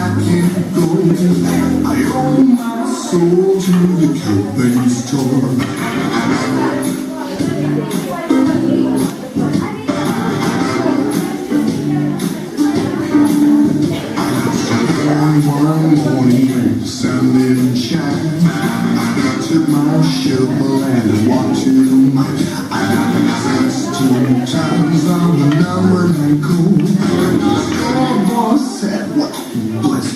I can go. I owe my soul to the company store. One morning, Sunday shine, I took my shovel and walked to my. I danced two times on the number and cool.